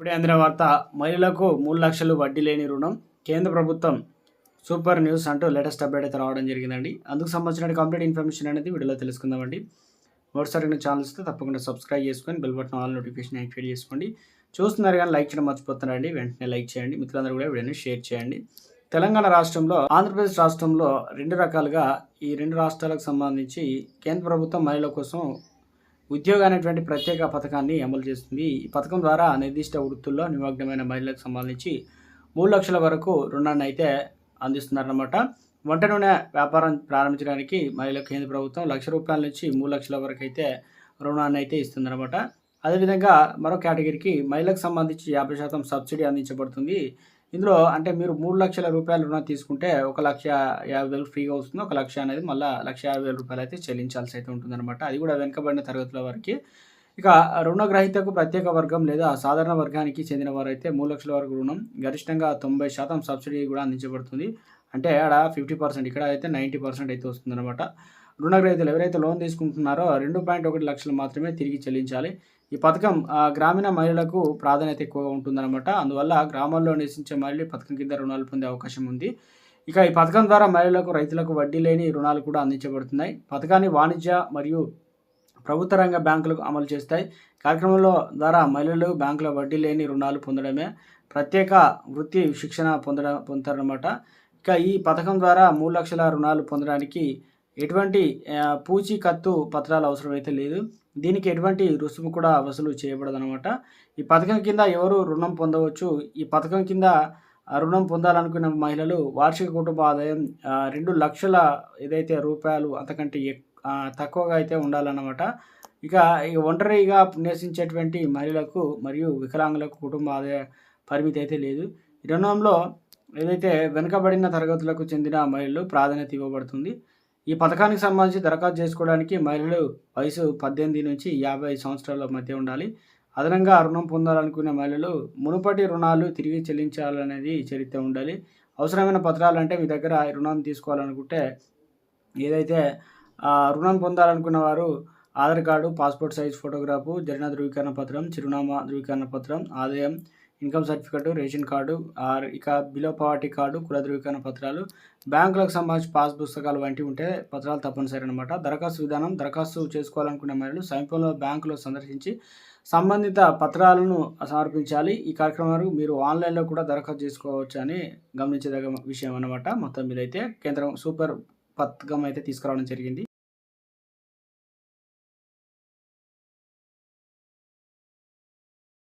ఇప్పుడే అందిన వార్త మహిళలకు మూడు లక్షలు వడ్డీ లేని రుణం. కేంద్ర ప్రభుత్వం సూపర్ న్యూస్ అంటూ లేటెస్ట్ అప్డేట్ అయితే రావడం జరిగిందండి. అందుకు సంబంధించిన కంప్లీట్ ఇన్ఫర్మేషన్ అనేది వీడియోలో తెలుసుకుందామండి. మరోసారి నా ఛానల్ ఇస్తే తప్పకుండా సబ్స్క్రైబ్ చేసుకొని bell button all notification activate చేసుకోండి. చూస్తున్నారు కానీ లైక్ చేయడం మర్చిపోతున్నారండి. వెంటనే లైక్ చేయండి. మిత్రులందరూ కూడా వీడియోని షేర్ చేయండి. తెలంగాణ రాష్ట్రంలో ఆంధ్రప్రదేశ్ రాష్ట్రంలో రెండు రకాలుగా ఈ రెండు రాష్ట్రాలకు సంబంధించి కేంద్ర ప్రభుత్వం మహిళల కోసం ఉద్యోగ అనేటువంటి ప్రత్యేక పథకాన్ని అమలు చేస్తుంది. ఈ పథకం ద్వారా నిర్దిష్ట వృత్తుల్లో నిమగ్నమైన మహిళలకు సంబంధించి మూడు లక్షల వరకు రుణాన్ని అయితే అందిస్తున్నారన్నమాట. వంట నూనె వ్యాపారం ప్రారంభించడానికి మహిళలకు కేంద్ర ప్రభుత్వం లక్ష రూపాయల నుంచి మూడు లక్షల వరకు అయితే రుణాన్ని అయితే ఇస్తుందన్నమాట. అదేవిధంగా మరో కేటగిరీకి మహిళలకు సంబంధించి యాభై శాతం సబ్సిడీ అందించబడుతుంది. ఇందులో అంటే మీరు మూడు లక్షల రూపాయల రుణం తీసుకుంటే ఒక లక్ష యాభై వేలు ఫ్రీగా వస్తుంది. ఒక లక్ష అనేది మళ్ళీ లక్ష యాభై వేల రూపాయలు అయితే చెల్లించాల్సి అయితే ఉంటుందన్నమాట. అది కూడా వెనుకబడిన తరగతుల వరకు. ఇక రుణగ్రహీతకు ప్రత్యేక వర్గం లేదా సాధారణ వర్గానికి చెందిన వారైతే మూడు లక్షల వరకు రుణం గరిష్టంగా తొంభై శాతం సబ్సిడీ కూడా అందించబడుతుంది. అంటే ఆడ ఫిఫ్టీ పర్సెంట్ ఇక్కడ అయితే నైంటీ పర్సెంట్ అయితే వస్తుందన్నమాట. రుణగ్రహీతలు ఎవరైతే లోన్ తీసుకుంటున్నారో రెండు పాయింట్ ఒకటి లక్షలు మాత్రమే తిరిగి చెల్లించాలి. ఈ పథకం ఆ, గ్రామీణ మహిళలకు ప్రాధాన్యత ఎక్కువగా ఉంటుందన్నమాట. అందువల్ల గ్రామాల్లో నివసించే మహిళలు పథకం కింద రుణాలు పొందే అవకాశం ఉంది. ఇక ఈ పథకం ద్వారా మహిళలకు రైతులకు వడ్డీ లేని రుణాలు కూడా అందించబడుతున్నాయి. పథకాన్ని వాణిజ్య మరియు ప్రభుత్వ రంగ బ్యాంకులకు అమలు చేస్తాయి. కార్యక్రమంలో ద్వారా మహిళలు బ్యాంకుల వడ్డీ లేని రుణాలు పొందడమే ప్రత్యేక వృత్తి శిక్షణ పొందడం పొందుతారనమాట ఇక ఈ పథకం ద్వారా మూడు లక్షల రుణాలు పొందడానికి ఎటువంటి పూచీకత్తు పత్రాలు అవసరమైతే లేదు. దీనికి ఎటువంటి రుసుము కూడా వసూలు చేయబడదనమాట ఈ పథకం కింద ఎవరు రుణం పొందవచ్చు? ఈ పథకం కింద రుణం పొందాలనుకున్న మహిళలు వార్షిక కుటుంబ ఆదాయం రెండు లక్షల ఏదైతే రూపాయలు అంతకంటే తక్కువగా అయితే ఉండాలన్నమాట. ఇక ఈ ఒంటరిగా నివసించేటువంటి మహిళలకు మరియు వికలాంగులకు కుటుంబ ఆదాయ పరిమితి అయితే లేదు. ఈ రుణంలో ఏదైతే వెనుకబడిన తరగతులకు చెందిన మహిళలు ప్రాధాన్యత ఇవ్వబడుతుంది. ఈ పథకానికి సంబంధించి దరఖాస్తు చేసుకోవడానికి మహిళలు వయసు పద్దెనిమిది నుంచి యాభై సంవత్సరాల మధ్య ఉండాలి. అదనంగా రుణం పొందాలనుకునే మహిళలు మునుపటి రుణాలు తిరిగి చెల్లించాలనేది చరిత్ర ఉండాలి. అవసరమైన పత్రాలు అంటే మీ దగ్గర రుణం తీసుకోవాలనుకుంటే ఏదైతే రుణం పొందాలనుకున్న వారు Aadhaar card passport size photograph జరిగిన ధృవీకరణ పత్రం చిరునామా ధృవీకరణ పత్రం ఆదాయం income certificate ration card or ఇక బిలో పవర్టీ కార్డు కుల ధృవీకరణ పత్రాలు బ్యాంకులకు సంబంధించి పాస్ పుస్తకాలు వంటివి ఉంటే పత్రాలు తప్పనిసరి అనమాట దరఖాస్తు విధానం దరఖాస్తు చేసుకోవాలనుకునే మహిళలు సమీపంలో బ్యాంకులో సందర్శించి సంబంధిత పత్రాలను సమర్పించాలి. ఈ కార్యక్రమాలు మీరు ఆన్లైన్లో కూడా దరఖాస్తు చేసుకోవచ్చు అని గమనించదగ్గ విషయం అనమాట మొత్తం మీద అయితే కేంద్రం సూపర్ పథకం అయితే తీసుకురావడం జరిగింది.